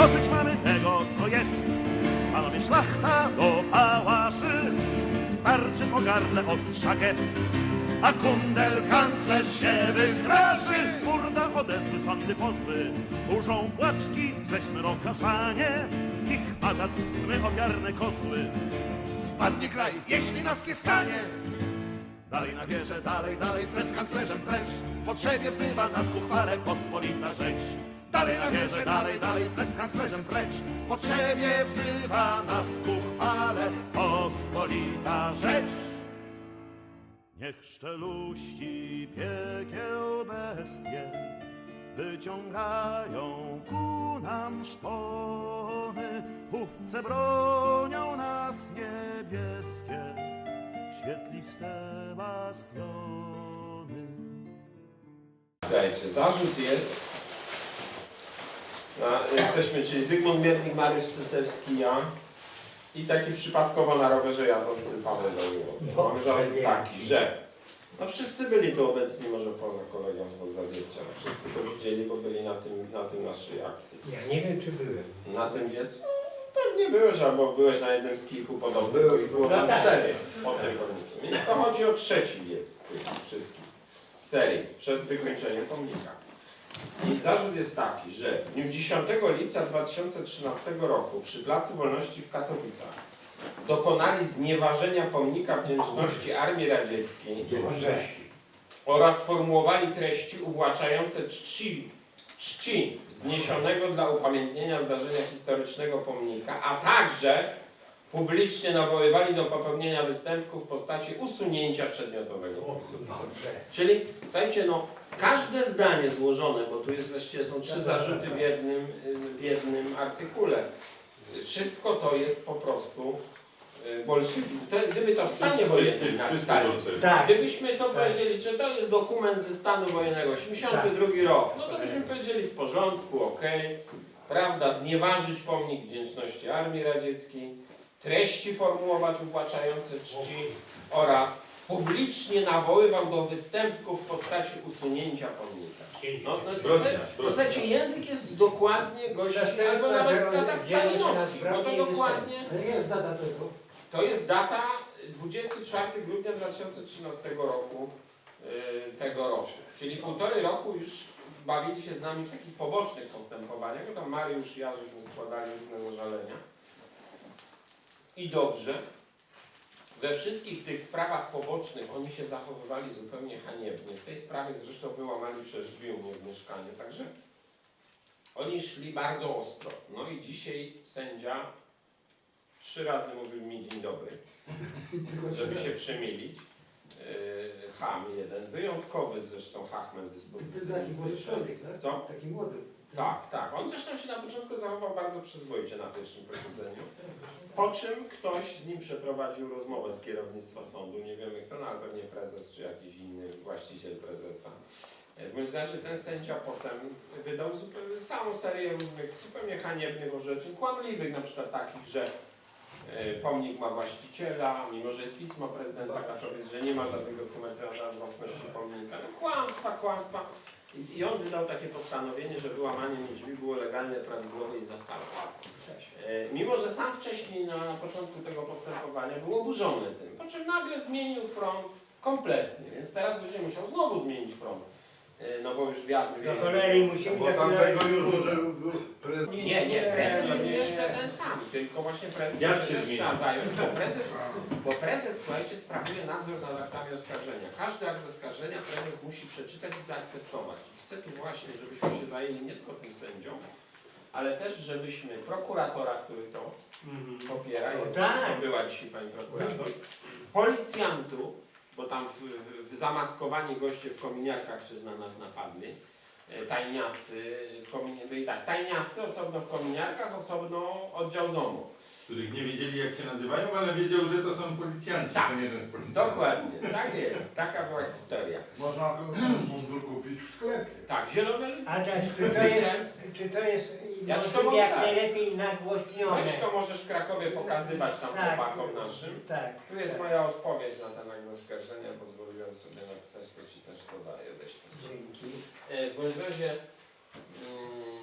Dosyć mamy tego, co jest. Panowie szlachta do pałaszy, starczy po gardle ostrza gest. A kundel kanclerz się wystraszy, furda odesły sądy pozwy. Burzą płaczki, weźmy rokaszanie, ich patactwmy ofiarne kozły. Padnie kraj, jeśli nas nie stanie. Dalej na wieżę, dalej, dalej, precz kanclerzem precz. W potrzebie wzywa nas ku chwale pospolita rzecz. Dalej na wieżę, dalej, dalej, precz kanclerzem precz. Potrzebie wzywa nas ku chwale pospolita rzecz. Niech szczeluści piekieł bestie wyciągają ku nam szpony, hufce bronią nas niebieskie, świetliste bastiony. Słuchajcie, zarzut jest. Jesteśmy, czyli Zygmunt Miernik, Mariusz Cysewski, ja i taki przypadkowo na rowerze jadący Paweł Doliło. Mamy zarzut taki, że no wszyscy byli tu obecni, może poza kolegą z Podzawiercia. No wszyscy go widzieli, bo byli na tym, na tym naszej akcji. Ja nie wiem, czy byłem. Na tym więc no, pewnie byłeś, albo byłeś na jednym z kilku podobnych, ich było tam tak. cztery po tym pomnikiem. Więc to chodzi o trzeci wiec z tych wszystkich z serii przed wykończeniem pomnika. I zarzut jest taki, że w dniu 10 lipca 2013 roku przy Placu Wolności w Katowicach dokonali znieważenia pomnika wdzięczności Armii Radzieckiej oraz formułowali treści uwłaczające czci, czci wzniesionego dla upamiętnienia zdarzenia historycznego pomnika, a także publicznie nawoływali do popełnienia występków w postaci usunięcia przedmiotowego. Czyli, słuchajcie, no, każde zdanie złożone, bo tu jest właściwie są trzy zarzuty w jednym, y, w jednym artykule. Wszystko to jest po prostu y, bolszewizm. Gdyby to w stanie wojennym napisali, Tak. Gdybyśmy to Tak. powiedzieli, że to jest dokument ze stanu wojennego, 82 rok, no to byśmy powiedzieli w porządku, okej, prawda, znieważyć pomnik wdzięczności Armii Radzieckiej, treści formułować uwłaczające czci oraz publicznie nawoływał do występków w postaci usunięcia pomnika. No, no, no, no, słuchajcie, język jest dokładnie gości, Zastępca albo nawet w statach stalinowskich, bo to jest dokładnie... Jest data tego. To jest data 24 grudnia 2013 roku yy, tego roku. Czyli półtorej roku już bawili się z nami w takich pobocznych postępowaniach. No tam Mariusz i ja żeśmy składali różne zażalenia. I dobrze. We wszystkich tych sprawach pobocznych oni się zachowywali zupełnie haniebnie. W tej sprawie zresztą wyłamali przez drzwi u mnie w mieszkaniu. Także oni szli bardzo ostro. No i dzisiaj sędzia trzy razy mówił mi dzień dobry, żeby się przemilić. Yy, Ham jeden, wyjątkowy zresztą Hachman To dyspozycyjny. taki młody człowiek, tak? Co? Taki młody. Tak, tak. On zresztą się na początku zachował bardzo przyzwoicie na pierwszym posiedzeniu. Po czym ktoś z nim przeprowadził rozmowę z kierownictwa sądu, nie wiemy kto, no ale pewnie prezes czy jakiś inny właściciel prezesa. E, W bądź razie ten sędzia potem wydał zupełnie, całą serię różnych zupełnie haniebnych orzeczeń, kłamliwych na przykład takich, że e, pomnik ma właściciela, mimo że jest pismo prezydenta Katowic, że nie ma żadnych dokumentów na własności pomnika. No kłamstwa, kłamstwa. I- on wydał takie postanowienie, że wyłamanie drzwi było legalne, prawidłowe i zasadne. E, Mimo, że sam wcześniej na, na początku tego postępowania był oburzony tym, po czym nagle zmienił front kompletnie, więc teraz będzie musiał znowu zmienić front. E, No bo już wiatr Do wieje. cholery musimy Bo tamtego już może był prezes. Nie, nie, prezes jest jeszcze ten sam, tylko właśnie prezes Jak się się też zmieni? trzeba zająć, bo prezes, bo prezes, słuchajcie, sprawuje nadzór nad aktami oskarżenia. Każdy akt oskarżenia prezes musi przeczytać i zaakceptować. Chcę tu właśnie, żebyśmy się zajęli nie tylko tym sędzią, ale też żebyśmy prokuratora, który to popiera, No jest, tak. była dzisiaj pani prokurator, policjantu, bo tam w, w, zamaskowani goście w kominiarkach przecież na nas napadli, e, tajniacy w kominie, byli tak, tajniacy osobno w kominiarkach, osobno oddział ZOMO. Których nie wiedzieli jak się nazywają, ale wiedział, że to są policjanci, Tak. to nie jeden z policjantów. Dokładnie, tak jest, taka była historia. Można mundur kupić w sklepie. Tak, zielone Adaś, czy to jest, czy to jest Ja ci to jak dać. najlepiej nagłośnione? Weź to możesz w Krakowie pokazywać tam Tak. chłopakom naszym. Tak. Tu jest tak. moja odpowiedź na ten akt oskarżenia, pozwoliłem sobie napisać, to Ci też to daję, weź to sobie. Dzięki. E, W bądź razie mm,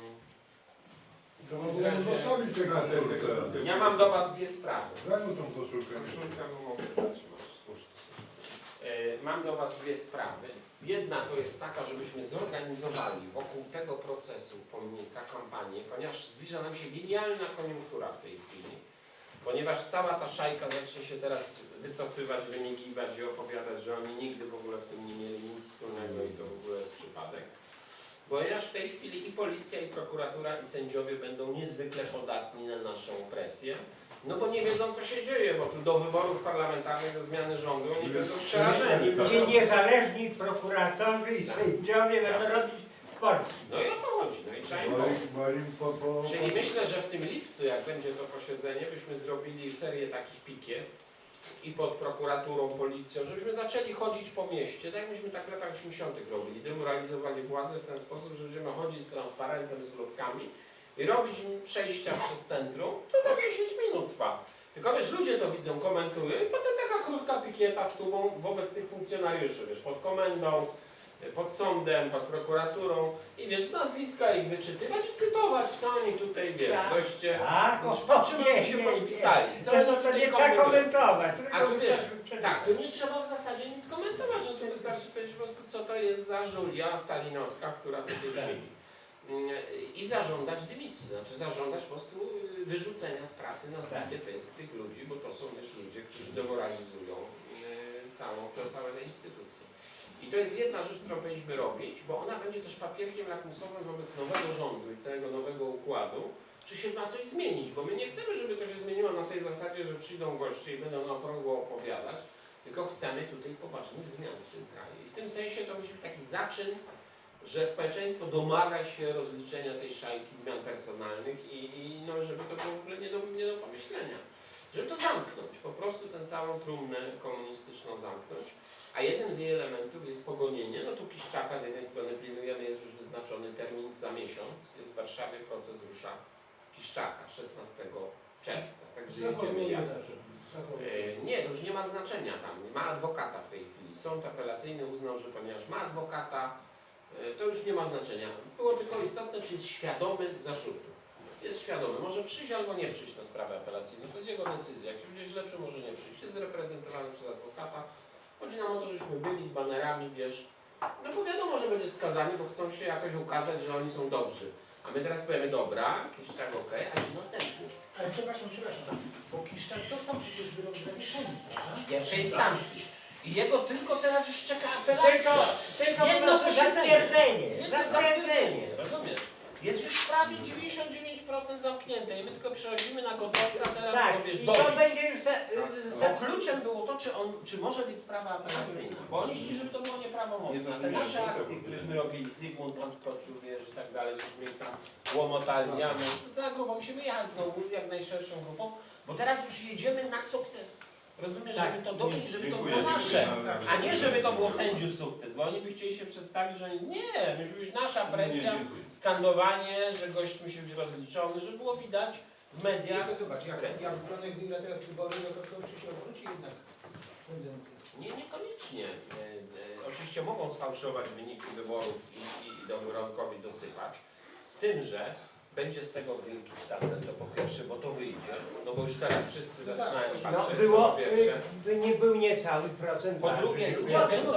zostawić tego tego. Ja mam do Was dwie sprawy. Daj mu tą koszulkę. Koszulkę mu mogę dać, masz, słusznie sobie. E, Mam do Was dwie sprawy. Jedna to jest taka, żebyśmy zorganizowali wokół tego procesu pomnika kampanię, ponieważ zbliża nam się genialna koniunktura w tej chwili. Ponieważ cała ta szajka zacznie się teraz wycofywać, wymigiwać i opowiadać, że oni nigdy w ogóle w tym nie mieli nic wspólnego i to w ogóle jest przypadek. Ponieważ w tej chwili i policja, i prokuratura, i sędziowie będą niezwykle podatni na naszą presję. No bo nie wiedzą co się dzieje, bo tu do wyborów parlamentarnych, do zmiany rządu oni będą przerażeni. Ci niezależni prokuratorzy i Tak. sędziowie będą robić sport. No i o to chodzi, no i trzeba im pomóc. po, po, Czyli myślę, że w tym lipcu, jak będzie to posiedzenie, byśmy zrobili serię takich pikiet i pod prokuraturą, policją, żebyśmy zaczęli chodzić po mieście, tak jak myśmy tak w latach 80. robili, demoralizowali władzę w ten sposób, że będziemy chodzić z transparentem, z ludkami i robić przejścia przez centrum, to tam 10 minut trwa. Tylko wiesz, ludzie to widzą, komentują i potem taka krótka pikieta z tubą wobec tych funkcjonariuszy, wiesz, pod komendą, pod sądem, pod prokuraturą i wiesz, z nazwiska ich wyczytywać i cytować, co oni tutaj, wiesz, Tak. goście, Tak, czym oni się podpisali? nie. Co No to, to nie trzeba komentować. A tu wiesz, Tak, tu nie trzeba w zasadzie nic komentować, no to wystarczy powiedzieć po prostu, co to jest za Żulia Stalinowska, która tutaj Tak. I zażądać dymisji, znaczy zażądać po prostu wyrzucenia z pracy na zdrowie pysk tych ludzi, bo to są też ludzie, którzy demoralizują y, całą, całe te instytucje. I to jest jedna rzecz, którą powinniśmy robić, bo ona będzie też papierkiem lakmusowym wobec nowego rządu i całego nowego układu, czy się ma coś zmienić, bo my nie chcemy, żeby to się zmieniło na tej zasadzie, że przyjdą goście i będą na okrągło opowiadać, tylko chcemy tutaj poważnych zmian w tym kraju. I w tym sensie to musi być taki zaczyn, że społeczeństwo domaga się rozliczenia tej szajki zmian personalnych i, i no, żeby to było w ogóle nie do, nie do pomyślenia. Żeby to zamknąć, po prostu tę całą trumnę komunistyczną zamknąć. A jednym z jej elementów jest pogonienie. No tu Kiszczaka z jednej strony pilnujemy, jest już wyznaczony termin za miesiąc. Jest w Warszawie, proces rusza Kiszczaka 16 czerwca. Także jedziemy jak. E, Nie, to już nie ma znaczenia tam. Ma adwokata w tej chwili. Sąd apelacyjny uznał, że ponieważ ma adwokata, to już nie ma znaczenia. Było tylko istotne, czy jest świadomy zarzutu. Jest świadomy. Może przyjść albo nie przyjść na sprawę apelacyjną. To jest jego decyzja. Jak się będzie źle czuł, może nie przyjść. Jest reprezentowany przez adwokata. Chodzi nam o to, żebyśmy byli z banerami, wiesz. No bo wiadomo, że będzie skazani, bo chcą się jakoś ukazać, że oni są dobrzy. A my teraz powiemy, dobra, czas okej, a ci następny. Ale przepraszam, przepraszam, bo Kiszczak dostał przecież wyrok zawieszenia, prawda? w pierwszej instancji. I jego tylko teraz już czeka Tylko, apelacja. tylko po Jedno prostu posiedzenie. zatwierdzenie. Jedno Zatwierdzenie. Rozumiesz? Jest już prawie 99% zamknięte i my tylko przechodzimy na gotowca teraz, Tak, wiesz, i to będzie już za, Bo za, kluczem było to, czy, on, czy może być sprawa apelacyjna. Bo oni chcieli, żeby to było nieprawomocne. Te nasze akcje, któreśmy robili, Zygmunt tam skoczył, wiesz, i tak dalej, żeśmy ich tam łomotali, ja my, cała grupa, musimy jechać znowu jak najszerszą grupą, bo teraz już jedziemy na sukces. Rozumiesz, Tak. żeby to dobić, żeby to Dziękuję, było nasze. dziękuję. A nie, żeby to było sędziów sukces, bo oni by chcieli się przedstawić, że oni, nie, być nasza presja, skandowanie, że gość musi być rozliczony, żeby było widać w mediach. Tylko zobacz, jak, jak Bronek wygra teraz wybory, no to to czy się obróci jednak tendencja. Nie, niekoniecznie. E, e, oczywiście mogą sfałszować wyniki wyborów i, i, i Dąbrowkowi dosypać, z tym, że będzie z tego wielki skandal, to po pierwsze, bo to wyjdzie, no bo już teraz wszyscy zaczynają no, patrzeć, było, po pierwsze. y, nie był niecały procent. Po drugie, ludzie będą,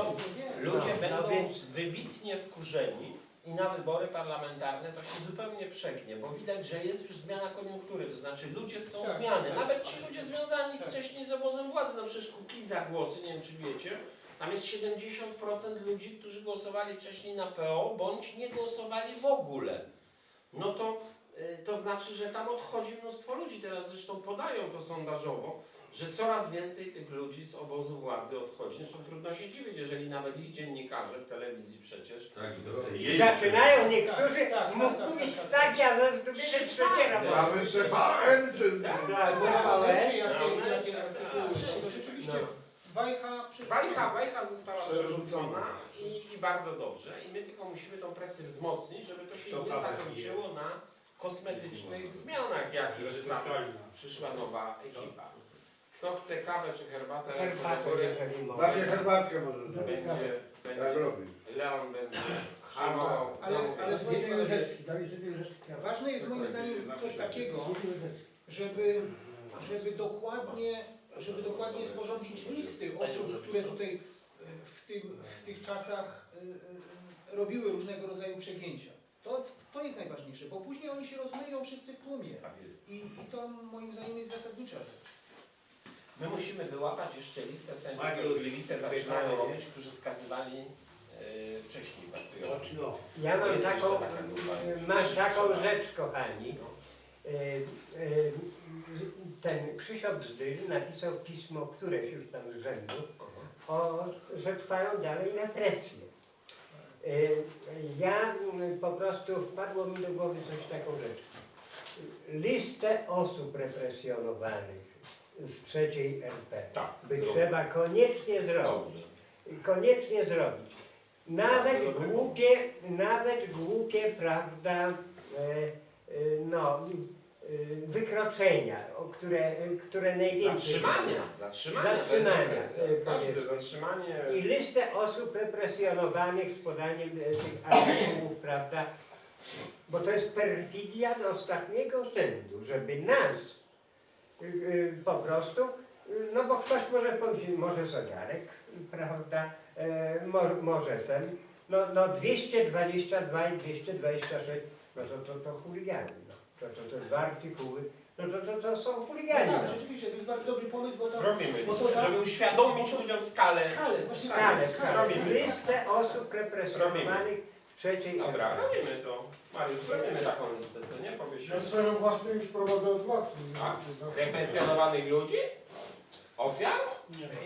ludzie No, no będą więc- wybitnie wkurzeni i na wybory parlamentarne to się zupełnie przegnie, bo widać, że jest już zmiana koniunktury, to znaczy ludzie chcą Tak, zmiany. tak. Nawet ci ludzie związani Tak. wcześniej z obozem władzy, no przecież Kukiza głosy, nie wiem czy wiecie, tam jest 70% ludzi, którzy głosowali wcześniej na PO, bądź nie głosowali w ogóle. No to, y, to znaczy, że tam odchodzi mnóstwo ludzi. Teraz zresztą podają to sondażowo, że coraz więcej tych ludzi z obozu władzy odchodzi. Zresztą trudno się dziwić, jeżeli nawet ich dziennikarze w telewizji przecież Tak, I Zaczynają niektórzy Tak, tak, mówić tak, tak, tak, ja ze Trzy zdumienia czwarte. przecieram. Mamy TVN, czy... Tak. Tak, No, TVN. czy jakie, No, jakie no, artykuły, no, to rzeczywiście no. Wajcha przecież... Wajcha, wajcha została Przerzucona. i, i bardzo dobrze. I my tylko musimy tą presję wzmocnić, żeby to się To nie zakończyło na kosmetycznych zmianach jakichś, że tam przyszła nowa ekipa. Kto chce kawę czy herbatę, Herbatę, herbatkę może będzie, Tak będzie robi. Leon będzie hamował, Ale, ale łyżeczki. Ważne jest moim zdaniem coś takiego, żeby, żeby dokładnie, żeby dokładnie sporządzić listy osób, które tutaj e, w, tym, w tych czasach e, e, robiły różnego rodzaju przegięcia. To, to jest najważniejsze, bo później oni się rozmyją wszyscy w tłumie. I, I to moim zdaniem jest zasadnicza rzecz. My musimy wyłapać jeszcze listę sędziów, którzy lewicę zaczynają robić, którzy skazywali yy, wcześniej pracujących. Ja mam Jest taką, taką rzecz, kochani. E, e, Ten Krzysztof Bzdyl napisał pismo, któreś już tam z rzędu, o, że trwają dalej represje. Ja mm, po prostu wpadło mi do głowy coś taką rzecz. Listę osób represjonowanych w trzeciej RP Tak, by zrobię. trzeba koniecznie zrobić. Koniecznie zrobić. Nawet dobry głupie, nawet głupie, prawda, e, no, wykroczenia, o które, które najwięcej... Zatrzymania, zatrzymania, Zatrzymania, e, Każde zatrzymanie... I listę osób represjonowanych z podaniem e, tych artykułów, prawda, bo to jest perfidia do ostatniego rzędu, żeby nas y, y, po prostu, y, no bo ktoś może pomyśleć, może zegarek, prawda, e, mo, może ten, no, no 222 i 226, no to to, to chuligani, no. To, to, to dwa artykuły, no to, to, to są No chuligani. tak, no. rzeczywiście, to jest bardzo dobry pomysł, bo to Robimy bo to da- żeby uświadomić ludziom skalę. skalę, właśnie Skalę, skalę. robimy. listę osób represjonowanych w trzeciej Dobra, robimy to. Mariusz, zrobimy taką listę, co nie? Powiesz. Ja swoją własną już prowadzę od lat. nie Tak? wiem, czy za- Represjonowanych ludzi? Ofiar?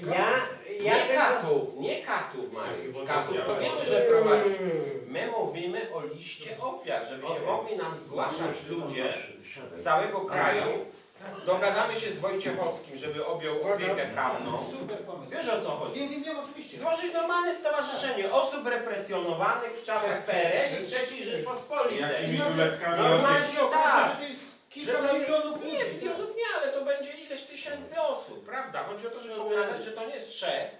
Ja, ja Nie tylko- katów, nie katów Mariusz. Katów to wiemy, że prowadzi. My mówimy o liście ofiar, żeby się mogli nam zgłaszać ludzie z całego kraju. Dogadamy się z Wojciechowskim, żeby objął opiekę prawną. Wiesz o co chodzi? Wiem, wiem, wiem, oczywiście. Stworzyć normalne stowarzyszenie osób represjonowanych w czasach PRL i III Rzeczpospolitej. Jakimi No, ruletkami normalnie okaże, tak. że to jest Że kilka to jest, milionów nie, ludzi. milionów nie, ale to będzie ileś tysięcy osób, prawda? Chodzi o to, żeby pokazać, że to nie jest trzech,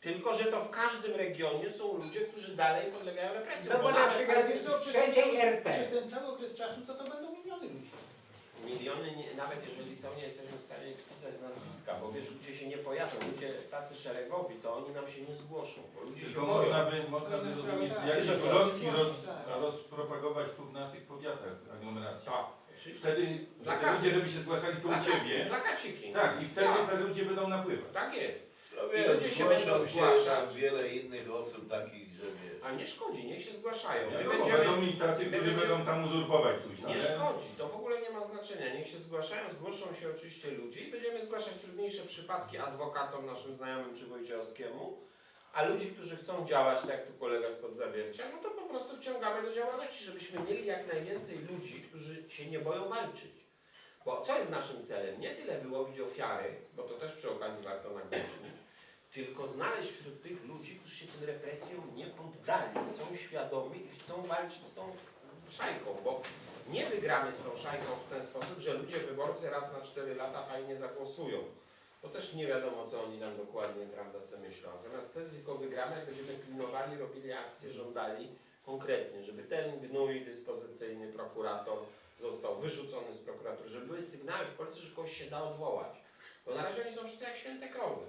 tylko że to w każdym regionie są ludzie, którzy dalej podlegają represjom. No bo bo na nawet przykład Ale wiesz co, w przez ten, cały, RP. przez ten cały okres czasu to to będą miliony ludzi. miliony, nie, nawet jeżeli są, nie jesteśmy w stanie ich spisać z nazwiska, bo wiesz, ludzie się nie pojawią, ludzie tacy szeregowi, to oni nam się nie zgłoszą, bo ludzie się Tylko boją. można by, można by rozumieć, Tak. jakieś Że to- ulotki roz, Tak. rozpropagować tu w naszych powiatach aglomeracji. Tak, oczywiście. Wtedy ludzie, żeby się zgłaszali tu u Plaka- Ciebie. Plakaciki. Tak, i wtedy Tak. te ludzie będą napływać. Tak jest. No I ludzie się będą zgłoszą zgłaszać. wiele innych osób takich, że wiesz. A nie szkodzi, niech się zgłaszają. My Wiadomo, będziemy... będą mi tacy, my którzy będziemy- będą tam uzurpować coś, Nie ale... szkodzi, to w ogóle nie ma znaczenia. Niech się zgłaszają, zgłoszą się oczywiście ludzie i będziemy zgłaszać trudniejsze przypadki adwokatom, naszym znajomym czy Wojciechowskiemu. A ludzi, którzy chcą działać, tak jak tu kolega spod zawiercia, no to po prostu wciągamy do działalności, żebyśmy mieli jak najwięcej ludzi, którzy się nie boją walczyć. Bo co jest naszym celem? Nie tyle wyłowić ofiary, bo to też przy okazji warto nagłośnić, tylko znaleźć wśród tych ludzi, którzy się tym represjom nie poddali, są świadomi i chcą walczyć z tą szajką, bo nie wygramy z tą szajką w ten sposób, że ludzie wyborcy raz na 4 lata fajnie zagłosują. Bo też nie wiadomo, co oni nam dokładnie, prawda, sobie myślą. Natomiast wtedy tylko wygramy, jak będziemy pilnowali, robili akcje, żądali konkretnie, żeby ten gnój dyspozycyjny prokurator został wyrzucony z prokuratury, żeby były sygnały w Polsce, że kogoś się da odwołać. Bo na razie oni są wszyscy jak święte krowy.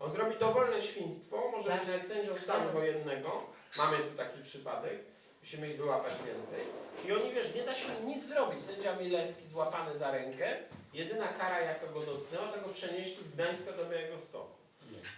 On zrobi dowolne świństwo, może Tak. być nawet sędzią stanu wojennego. Mamy tu taki przypadek. Musimy ich wyłapać więcej. I oni, wiesz, nie da się nic zrobić. Sędzia Milewski złapany za rękę. Jedyna kara, jaka go dotknęła, to go przenieśli z Gdańska do Białego Stoku.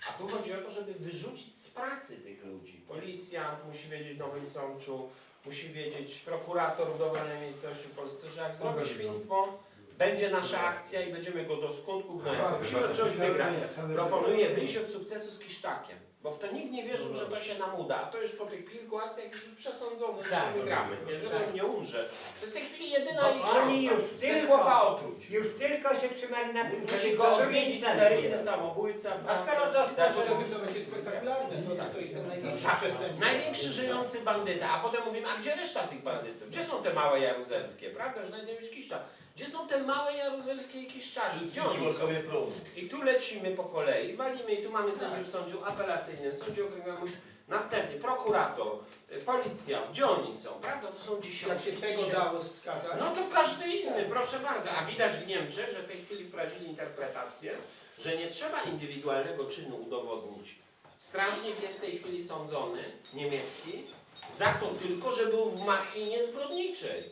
A tu chodzi o to, żeby wyrzucić z pracy tych ludzi. Policjant musi wiedzieć w Nowym Sączu, musi wiedzieć prokurator w dowolnej miejscowości w Polsce, że jak zrobi świństwo, będzie nasza akcja i będziemy go do skutku gnać. To musimy od czegoś wygrać. Proponuję wyjść od sukcesu z Kisztakiem, bo w to nikt nie wierzył, że to się nam uda. A to już po tych kilku akcjach jest już przesądzone, że Tak. to wygramy. Nie, że on nie umrze. To jest w tej chwili jedyna ich oni szansa. już To jest tylko- chłopa otruć. Już tylko się trzymali na tym, Musi go odwiedzić seryjny samobójca. A skoro to- Dlaczego? Poza tym to będzie spektakularne, to, to jest ten największy Tak, przestępca. największy żyjący bandyta, a potem mówimy, a gdzie reszta tych bandytów? Gdzie są te małe jaruzelskie, prawda? Że nawet nie być kiszcza. Gdzie są te małe jaruzelskie kiszczaki? Gdzie oni są? Członkowie promu. I tu lecimy po kolei, walimy i tu mamy sędziów w sądzie apelacyjnym, w sądzie okręgowym. Następnie prokurator, y, policja, gdzie oni są, prawda? To są Jak się tego tysięcy. dało wskazać? No to każdy inny, proszę bardzo. A widać w Niemczech, że w tej chwili wprowadzili interpretację, że nie trzeba indywidualnego czynu udowodnić. Strażnik jest w tej chwili sądzony, niemiecki, za to tylko, że był w machinie zbrodniczej.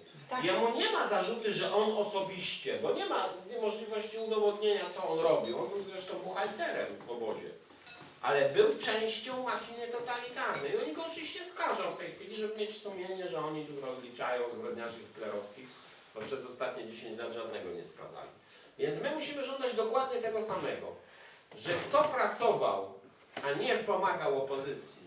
Jemu nie ma zarzuty, że on osobiście, bo nie ma możliwości udowodnienia, co on robił. On był zresztą buchalterem w obozie. Ale był częścią machiny totalitarnej. I oni go oczywiście skażą w tej chwili, żeby mieć sumienie, że oni tu rozliczają zbrodniarzy hitlerowskich, bo przez ostatnie 10 lat żadnego nie skazali. Więc my musimy żądać dokładnie tego samego, że kto pracował, a nie pomagał opozycji,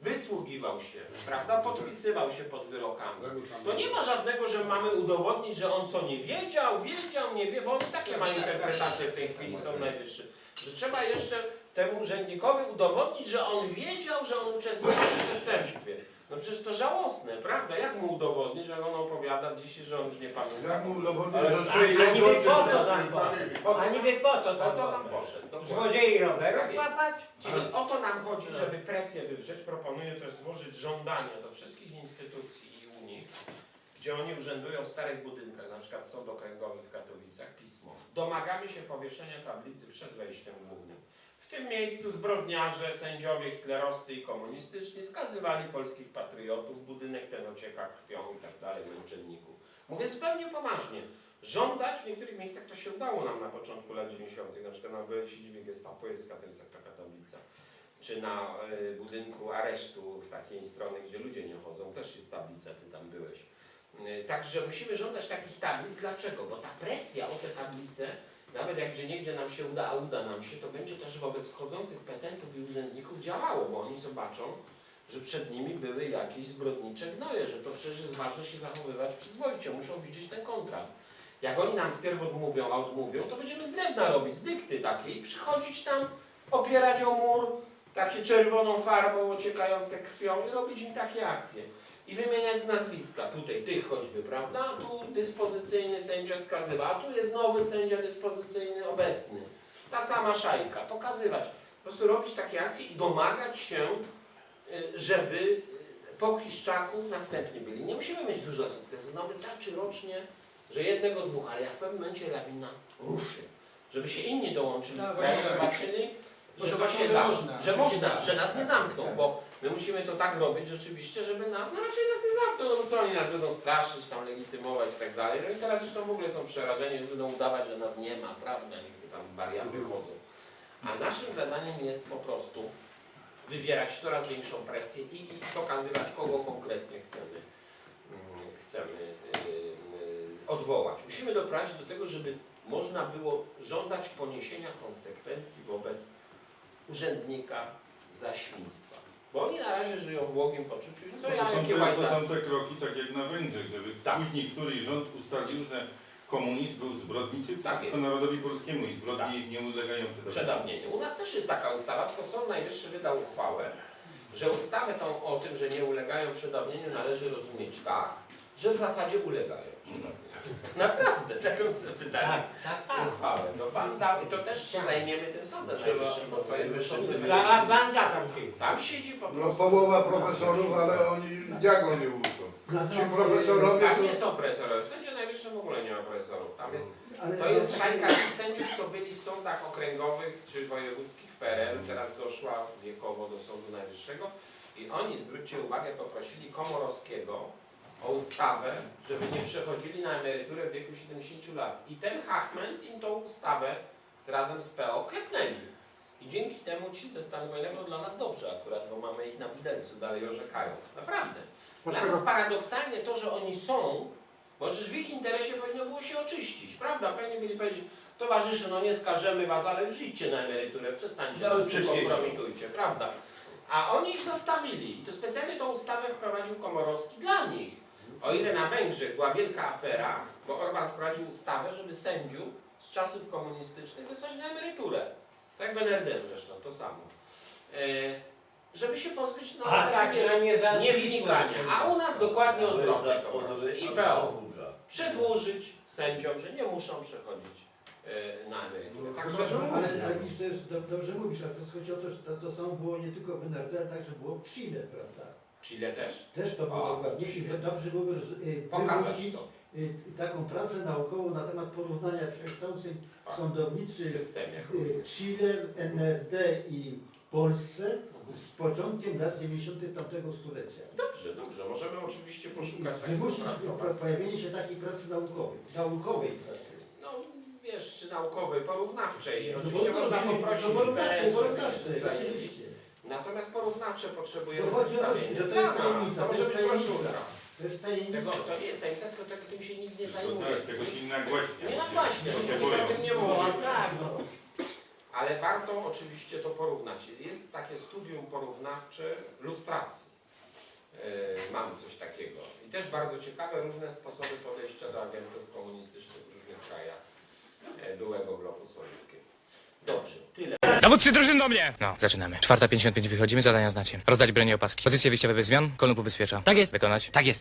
wysługiwał się, prawda, podpisywał się pod wyrokami, to nie ma żadnego, że mamy udowodnić, że on co nie wiedział, wiedział, nie wie, bo oni takie mają interpretacje w tej chwili, są najwyższe. Że trzeba jeszcze temu urzędnikowi udowodnić, że on wiedział, że on uczestniczył w przestępstwie. No przecież to żałosne, prawda? Jak mu udowodnić, że on opowiada dzisiaj, że on już nie pamięta? Jak mu udowodnić, Ale że a- 60 a niby po zł tam Po A niby po to po tam co tam poszedł? poszedł? Dokładnie. Złodziei rowerów Tak łapać? Czyli o to nam chodzi, żeby presję wywrzeć. Proponuję też złożyć żądania do wszystkich instytucji i Unii, gdzie oni urzędują w starych budynkach, na przykład Sąd Okręgowy w Katowicach, pismo. Domagamy się powieszenia tablicy przed wejściem głównym. W tym miejscu zbrodniarze, sędziowie hitlerowscy i komunistyczni skazywali polskich patriotów, budynek ten ocieka krwią i tak dalej, męczenników. Mówię zupełnie poważnie. Żądać, w niektórych miejscach to się udało nam na początku lat 90., na przykład na siedzibie Gestapo jest Katowicach taka tablica, czy na y, budynku aresztu w takiej strony, gdzie ludzie nie chodzą, też jest tablica, ty tam byłeś. Y, Także musimy żądać takich tablic. Dlaczego? Bo ta presja o te tablice, nawet jak gdzie niegdzie nam się uda, a uda nam się, to będzie też wobec wchodzących petentów i urzędników działało, bo oni zobaczą, że przed nimi były jakieś zbrodnicze gnoje, że to przecież jest ważne się zachowywać przyzwoicie, muszą widzieć ten kontrast. Jak oni nam wpierw odmówią, a odmówią, to będziemy z drewna robić, z dykty takiej, przychodzić tam, opierać o mur, takie czerwoną farbą ociekające krwią i robić im takie akcje. I wymieniać nazwiska, tutaj tych choćby, prawda? Tu dyspozycyjny sędzia skazywa, a tu jest nowy sędzia dyspozycyjny obecny. Ta sama szajka, pokazywać. Po prostu robić takie akcje i domagać się, żeby y, po Kiszczaku następni byli. Nie musimy mieć dużo sukcesów, nam wystarczy rocznie, że jednego, dwóch, ale jak w pewnym momencie lawina ruszy, żeby się inni dołączyli, Tak, właśnie. zobaczyli, że to się da, można, że można, że nas nie zamkną, Tak. bo my musimy to tak robić rzeczywiście, żeby nas, no raczej nas nie zamkną, no co oni nas będą straszyć, tam legitymować i tak dalej. No i teraz zresztą w ogóle są przerażeni, więc będą udawać, że nas nie ma, prawda, nie chcę tam warianty chodzą. A naszym zadaniem jest po prostu wywierać coraz większą presję i, i pokazywać, kogo konkretnie chcemy, mm, chcemy yy, yy, odwołać. Musimy doprowadzić do tego, żeby można było żądać poniesienia konsekwencji wobec urzędnika za świństwa. Bo oni na razie żyją w błogim poczuciu, co To ja, są, jakie te, to są te kroki tak jak na Węgrzech, żeby Tak. później któryś rząd ustalił, że komunizm był zbrodniczy Tak przeciwko jest. narodowi polskiemu i zbrodni nie ulegają przedawnieniu. U nas też jest taka ustawa, tylko Sąd Najwyższy wydał uchwałę, że ustawę tą o tym, że nie ulegają przedawnieniu należy rozumieć tak, że w zasadzie ulegają przedawnieniu. Naprawdę, taką wydali Tak, tak, tak. uchwałę. To pan dał, i to też się zajmiemy tym Sądem Najwyższym, bo to jest sąd banda tam siedzi. Tam siedzi po No prostu. połowa profesorów, ale oni jak oni? Ci profesorowie Tam to... nie są profesorowie. W Sądzie Najwyższym w ogóle nie ma profesorów. Tam jest To jest szajka tych sędziów, co byli w sądach okręgowych czy wojewódzkich w PRL, teraz doszła wiekowo do Sądu Najwyższego i oni, zwróćcie uwagę, poprosili Komorowskiego o ustawę, żeby nie przechodzili na emeryturę w wieku 70 lat. I ten Hachment im tą ustawę razem z PO klepnęli. I dzięki temu ci ze stanu wojennego dla nas dobrze akurat, bo mamy ich na widelcu, dalej orzekają. Naprawdę. Dla nas paradoksalnie to, że oni są, bo przecież w ich interesie powinno było się oczyścić, prawda? Powinni byli powiedzieć, towarzysze, no nie skażemy was, ale już idźcie na emeryturę, przestańcie No, nas tu kompromitujcie, prawda? A oni ich zostawili i to specjalnie tą ustawę wprowadził Komorowski dla nich. O ile na Węgrzech była wielka afera, bo Orban wprowadził ustawę, żeby sędziów z czasów komunistycznych wysłać na emeryturę. Tak w NRD zresztą, to samo. E, żeby się pozbyć no, A tak, na nie nie wnikania. A u nas dokładnie odwrotnie PO. od- Przedłużyć sędziom, że nie muszą przechodzić e, na emeryturę. Także Przepraszam, ale, ale widzisz, to jest, do, dobrze mówisz, ale to chodzi o to, że to, to samo było nie tylko w NRD, ale także było w Chile, prawda? Chile też? Też to było dokładnie. I dobrze byłoby y, Pokazać wymyślić to y, taką pracę naukową na temat porównania przekształceń Tak. w systemie. y, Chile, NRD i Polsce z początkiem lat 90. tamtego stulecia. Dobrze, dobrze. Możemy oczywiście poszukać takich Wymusić po- pojawienie się takiej pracy naukowej, naukowej pracy. No wiesz, czy naukowej, porównawczej. No Oczywiście bo- można no, poprosić no, IPN, żeby zajęli. oczywiście. Natomiast porównawcze potrzebujemy To chodzi o to, zestawienia. że to jest tajemnica, To to może jest być tajemnica. To jest Tego, to nie jest tajemnica, tylko tego tym się nikt nie zajmuje. tak, tego się nie nagłaśnia. Nie nagłaśnia, Bo się o tym nie mówi. Tak, no. Ale warto oczywiście to porównać. Jest takie studium porównawcze lustracji. Yy, mamy coś takiego. I też bardzo ciekawe różne sposoby podejścia do agentów komunistycznych w różnych krajach e, byłego bloku sowieckiego. Dobrze, tyle. Dowódcy drużyn do mnie! No, zaczynamy. Czwarta 55 wychodzimy, zadania znacie. Rozdać broń i opaski. Pozycje wyjściowe bez zmian, kolumn ubezpiecza. Tak jest. Wykonać. Tak jest.